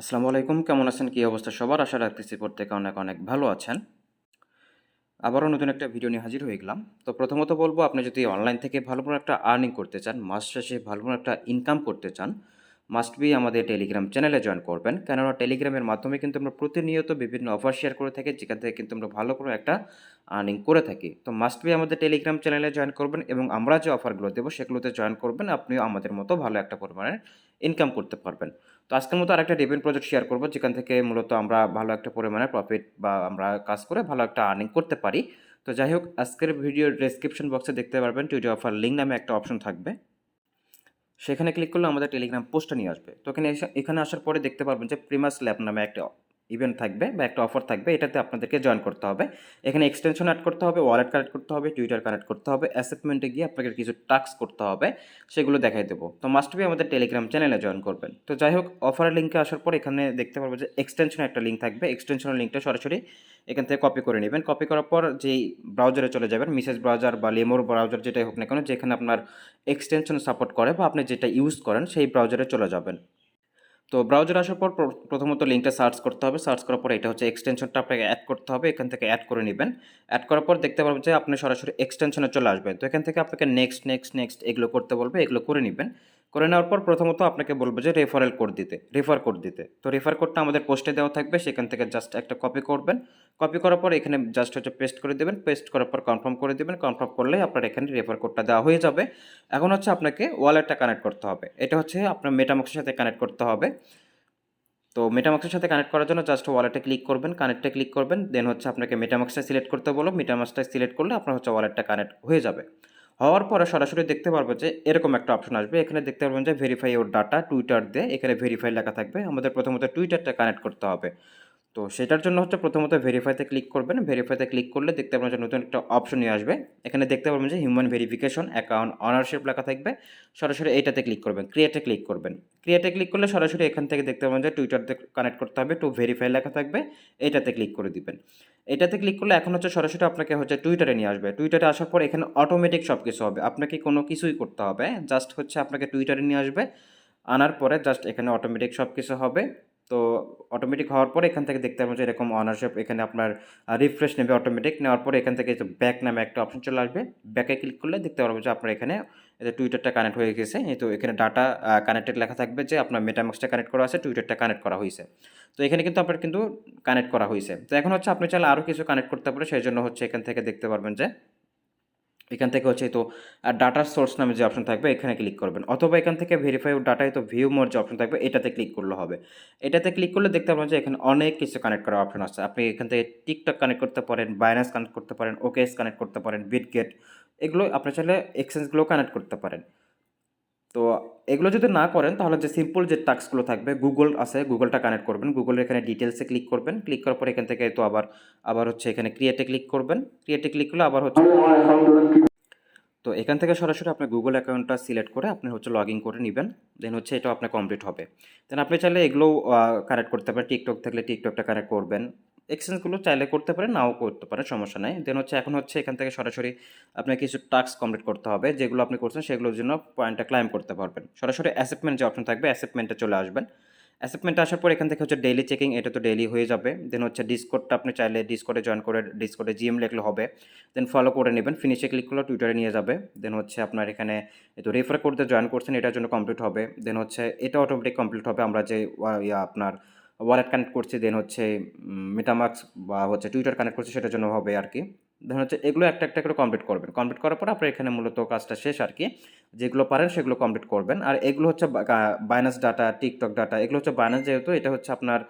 আসসালামু আলাইকুম, কেমন আছেন? কী অবস্থা সবার? আশা রাখতেছি প্রত্যেকে অনেক অনেক ভালো আছেন। আবারও নতুন একটা ভিডিও নিয়ে হাজির হয়ে গেলাম। তো প্রথমত বলব, আপনি যদি অনলাইন থেকে ভালো কোনো একটা আর্নিং করতে চান, মাস শেষে ভালো কোনো একটা ইনকাম করতে চান মাস্ট বি আমাদের টেলিগ্রাম চ্যানেলে জয়েন করবেন। কেননা টেলিগ্রামের মাধ্যমে কিন্তু আমরা প্রতিনিয়ত বিভিন্ন অফার শেয়ার করে থাকি, যেখান থেকে কিন্তু আমরা ভালো করে একটা আর্নিং করে থাকি। তো মাস্ট বি আমাদের টেলিগ্রাম চ্যানেলে জয়েন করবেন এবং আমরা যে অফারগুলো দেবো, সেগুলোতে জয়েন করবেন। আপনিও আমাদের মতো ভালো একটা পরিমাণের ইনকাম করতে পারবেন। তো আজকের মতো আরেকটা ডিভেন্ট প্রজেক্ট শেয়ার করব, যেখান থেকে মূলত আমরা ভালো একটা পরিমাণে প্রফিট বা আমরা কাজ করে ভালো একটা আর্নিং করতে পারি। তো যাই হোক, আজকের ভিডিওর ডেসক্রিপশন বক্সে দেখতে পারবেন। টুইটার অফার লিঙ্ক নামে একটা অপশন থাকবে। সেখানে ক্লিক করলে আমাদের টেলিগ্রাম পোস্টটা নিয়ে আসবে। তো এখানে এখানে আসার পরে দেখতে পারবেন যে প্রিমাস ল্যাব নামে একটা ইভেন্ট থাকবে বা একটা অফার থাকবে, এটাতে আপনাদেরকে জয়েন করতে হবে। এখানে এক্সটেনশন অ্যাড করতে হবে ওয়ালেট কানেক্ট করতে হবে টুইটার কানেক্ট করতে হবে অ্যাসেটমেন্টে গিয়ে আপনাকে কিছু টাস্ক করতে হবে, সেগুলো দেখাই দেবো। তো মাস্ট বি আমাদের টেলিগ্রাম চ্যানেলে জয়েন করবেন। তো যাই হোক অফারের লিঙ্কে আসার পর এখানে দেখতে পারব যে এক্সটেনশনের একটা লিঙ্ক থাকবে। এক্সটেনশনের লিঙ্কটা সরাসরি এখান থেকে কপি করে নেবেন। কপি করার পর যেই ব্রাউজারে চলে যাবেন মিসেস ব্রাউজার বা লেমোর ব্রাউজার যেটাই হোক না কেন, যেখানে আপনার এক্সটেনশন সাপোর্ট করে বা আপনি যেটা ইউজ করেন, সেই ব্রাউজারে চলে যাবেন। তো ব্রাউজার আসার পর প্র- প্রথমত লিঙ্কটা সার্চ করতে হবে। সার্চ করার পর এটা হচ্ছে এক্সটেনশনটা আপনাকে অ্যাড করতে হবে। এখান থেকে অ্যাড করে নেবেন। অ্যাড করার পর দেখতে পারবেন যে আপনি সরাসরি এক্সটেনশনে চলে আসবেন। তো এখান থেকে আপনাকে নেক্সট নেক্সট নেক্সট এগুলো করতে বলবে। এগুলো করে নেবেন। করে নেওয়ার পর প্রথমত আপনাকে বলবে যে রেফারেল কোড দিতে রেফার কোড দিতে। তো রেফার কোডটা আমাদের পোস্টে দেওয়া থাকবে, সেখান থেকে জাস্ট একটা কপি করবেন। কপি করার পর এখানে জাস্ট হচ্ছে পেস্ট করে দেবেন পেস্ট করার পর কনফার্ম করে দেবেন। কনফার্ম করলেই আপনার এখানে রেফার কোডটা দেওয়া হয়ে যাবে। এখন হচ্ছে আপনাকে ওয়ালেটটা কানেক্ট করতে হবে। এটা হচ্ছে আপনার মেটামক্সের সাথে কানেক্ট করতে হবে। তো মেটামাক্সের সাথে কানেক্ট করার জন্য জাস্ট ওয়ালেটে ক্লিক করবেন কানেক্টে ক্লিক করবেন দেন হচ্ছে আপনাকে মেটামাক্সটা সিলেক্ট করতে বলো মেটামাক্সটা সিলেক্ট করলে আপনার হচ্ছে ওয়ালেটটা কানেক্ট হয়ে যাবে। হওয়ার পরে সরাসরি দেখতে পারব যে এরকম একটা অপশন আসবে। এখানে দেখতে পারবেন যে ভেরিফাই ওর ডাটা টুইটার দিয়ে এখানে ভেরিফাই লেখা থাকবে। আমাদের প্রথমত টুইটারটা কানেক্ট করতে হবে। তো সেটার জন্য হচ্ছে প্রথমত ভেরিফাইতে ক্লিক করবেন। ভেরিফাইতে ক্লিক করলে দেখতে পাবেন যে নতুন একটা অপশন নিয়ে আসবে। এখানে দেখতে পাবেন যে হিউম্যান ভেরিফিকেশন অ্যাকাউন্ট অনারশিপ লেখা থাকবে। সরাসরি এইটাতে ক্লিক করবেন ক্রিয়েটে ক্লিক করবেন। ক্রিয়েটে ক্লিক করলে সরাসরি এখান থেকে দেখতে পাবেন যে টুইটারতে কানেক্ট করতে হবে। টু ভেরিফাই লেখা থাকবে, এইটাতে ক্লিক করে দিবেন। এটাতে ক্লিক করলে এখন হচ্ছে সরাসরি আপনাকে হচ্ছে টুইটারে নিয়ে আসবে। টুইটারে আসার পর এখানে অটোমেটিক সব কিছু হবে। আপনাকে কোনো কিছুই করতে হবে। জাস্ট হচ্ছে আপনাকে টুইটারে নিয়ে আসবে। আনার পরে জাস্ট এখানে অটোমেটিক সব কিছু হবে। তো অটোমেটিক হওয়ার পরে এখান থেকে দেখতে পাবেন যে এরকম অনারশিপ এখানে আপনার রিফ্রেশ নেবে অটোমেটিক নেওয়ার পরে এখান থেকে ব্যাক নামে একটা অপশন চলে আসবে। ব্যাকে ক্লিক করলে দেখতে পারবেন যে আপনার এখানে এতে টুইটারটা কানেক্ট হয়ে গেছে। এই তো এখানে ডাটা কানেক্টেড লেখা থাকবে যে আপনার মেটামাক্সটা কানেক্ট করা আছে টুইটারটা কানেক্ট করা হয়েছে তো এখানে কিন্তু আপনার কিন্তু কানেক্ট করা হয়েছে তো এখন হচ্ছে আপনি চাইলে আরও কিছু কানেক্ট করতে পারে সেই জন্য হচ্ছে এখান থেকে দেখতে পারবেন যে, এখান থেকে হচ্ছে তো ডাটা সোর্স নামে যে অপশন থাকবে, এখানে ক্লিক করবেন। অথবা এখান থেকে ভেরিফাই ডাটায় তো ভিউ মোর যে অপশন থাকবে, এটাতে ক্লিক করলে হবে। এটাতে ক্লিক করলে দেখতে পাবেন যে এখানে অনেক কিছু কানেক্ট করার অপশন আছে। আপনি এখান থেকে টিকটক কানেক্ট করতে পারেন বাইনাস কানেক্ট করতে পারেন ওকেএস কানেক্ট করতে পারেন বিটগেট এগুলো আপনি চাইলে এক্সচেঞ্জগুলো কানেক্ট করতে পারেন। তো এগুলো যদি না করেন, তাহলে যে সিম্পল যে টাস্কগুলো থাকবে গুগল আছে গুগলটা কানেক্ট করবেন। গুগলের এখানে ডিটেলসে ক্লিক করবেন। ক্লিক করার পর এখান থেকে তো আবার আবার হচ্ছে এখানে ক্রিয়েটে ক্লিক করবেন। ক্রিয়েটে ক্লিক করলে আবার হচ্ছে তো এখান থেকে সরাসরি আপনার গুগল অ্যাকাউন্টটা সিলেক্ট করে আপনি হচ্ছে লগ ইন করে নেবেন। দেন হচ্ছে এটা আপনার কমপ্লিট হবে। দেন আপনি চাইলে এগুলোও কানেক্ট করতে পারেন। টিকটক থাকলে টিকটকটা কানেক্ট করবেন। এক্সচেঞ্জগুলো চাইলে করতে পারেন, নাও করতে পারেন, সমস্যা নেই। দেন হচ্ছে এখন হচ্ছে এখান থেকে সরাসরি আপনার কিছু টাস্ক কমপ্লিট করতে হবে। যেগুলো আপনি করছেন সেগুলোর জন্য পয়েন্টটা ক্লাইম করতে পারবেন। সরাসরি অ্যাসেপমেন্ট যে অপশন থাকবে অ্যাসেপমেন্টে চলে আসবেন। অ্যাসেপমেন্ট আসার পর এখান থেকে হচ্ছে ডেইলি চেকিং এটা তো ডেইলি হয়ে যাবে। দেন হচ্ছে ডিসকোডটা আপনি চাইলে ডিসকোডে জয়েন করে ডিসকোডে জিএম লিখলে হবে। দেন ফলো করে নেবেন। ফিনিশে ক্লিক করলে টুইটারে নিয়ে যাবে। দেন হচ্ছে আপনার এখানে তো রেফার করতে জয়েন করছেন, এটার জন্য কমপ্লিট হবে। দেন হচ্ছে এটা অটোমেটিক কমপ্লিট হবে। আমরা যে আপনার ওয়ালেট কানেক্ট করছি দেন হচ্ছে মেটামাক্স বা হচ্ছে টুইটার কানেক্ট করছি, সেটার জন্য হবে আর কি। দেন হচ্ছে এগুলো একটা একটা করে কমপ্লিট করবেন। কমপ্লিট করার পর আপনার এখানে মূলত কাজটা শেষ আর কি। যেগুলো পারেন সেগুলো কমপ্লিট করবেন। আর এগুলো হচ্ছে বাইনাস ডাটা টিকটক ডাটা এগুলো হচ্ছে বাইনাস যেহেতু, এটা হচ্ছে আপনার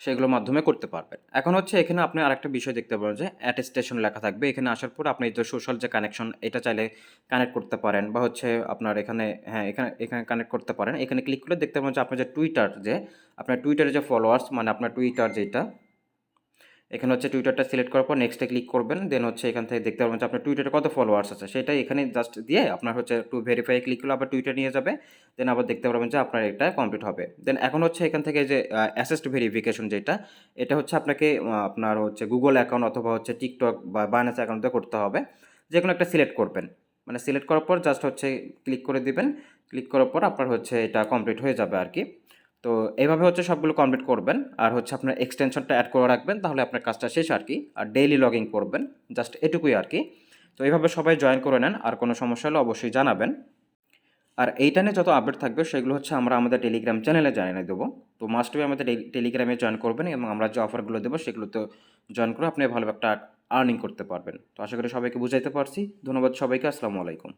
সেগুলোর মাধ্যমে করতে পারবেন। এখন হচ্ছে এখানে আপনি আরেকটা বিষয় দেখতে পারেন যে অ্যাটেস্টেশন লেখা থাকবে। এখানে আসার পর আপনি যে সোশ্যাল যে কানেকশন এটা চাইলে কানেক্ট করতে পারেন বা হচ্ছে আপনার এখানে হ্যাঁ এখানে এখানে কানেক্ট করতে পারেন। এখানে ক্লিক করে দেখতে পাবেন যে আপনার যে টুইটার যে, আপনার টুইটারে যে ফলোয়ার্স মানে আপনার টুইটার যেটা এখানে হচ্ছে টুইটারটা সিলেক্ট করার পর নেক্সটে ক্লিক করবেন দেন হচ্ছে এখান থেকে দেখতে পারবেন যে আপনার টুইটারে কত ফলোয়ার্স আছে। সেটা এখানে জাস্ট দিয়ে আপনার হচ্ছে টু ভেরিফাই ক্লিক করলে আবার টুইটার নিয়ে যাবে দেন আবার দেখতে পারবেন যে আপনার এটা কমপ্লিট হবে। দেন এখন হচ্ছে এখান থেকে যে অ্যাসেস্ট ভেরিফিকেশন যেটা, এটা হচ্ছে আপনাকে আপনার হচ্ছে গুগল অ্যাকাউন্ট অথবা হচ্ছে টিকটক বা বাইনাস অ্যাকাউন্টে করতে হবে। যে কোনো একটা সিলেক্ট করবেন। মানে সিলেক্ট করার পর জাস্ট হচ্ছে ক্লিক করে দিবেন। ক্লিক করার পর আপনার হচ্ছে এটা কমপ্লিট হয়ে যাবে আর কি তো এইভাবে হচ্ছে সবগুলো কমপ্লিট করবেন। আর হচ্ছে আপনার এক্সটেনশনটা অ্যাড করে রাখবেন, তাহলে আপনার কাজটা শেষ আর কি আর ডেইলি লগিং করবেন জাস্ট এটুকুই আর কি তো এইভাবে সবাই জয়েন করে নেন, আর কোনো সমস্যা হলে অবশ্যই জানাবেন। আর এইটা নিয়ে যত আপডেট থাকবে, সেগুলো হচ্ছে আমরা আমাদের টেলিগ্রাম চ্যানেলে জানিয়ে দেবো। তো মাস্ট বি আমাদের টেলিগ্রামে জয়েন করবেন এবং আমরা যে অফারগুলো দেবো, সেগুলোতে জয়েন করে আপনি ভালো একটা আর্নিং করতে পারবেন। তো আশা করি সবাইকে বুঝাইতে পারছি। ধন্যবাদ সবাইকে, আসসালামু আলাইকুম।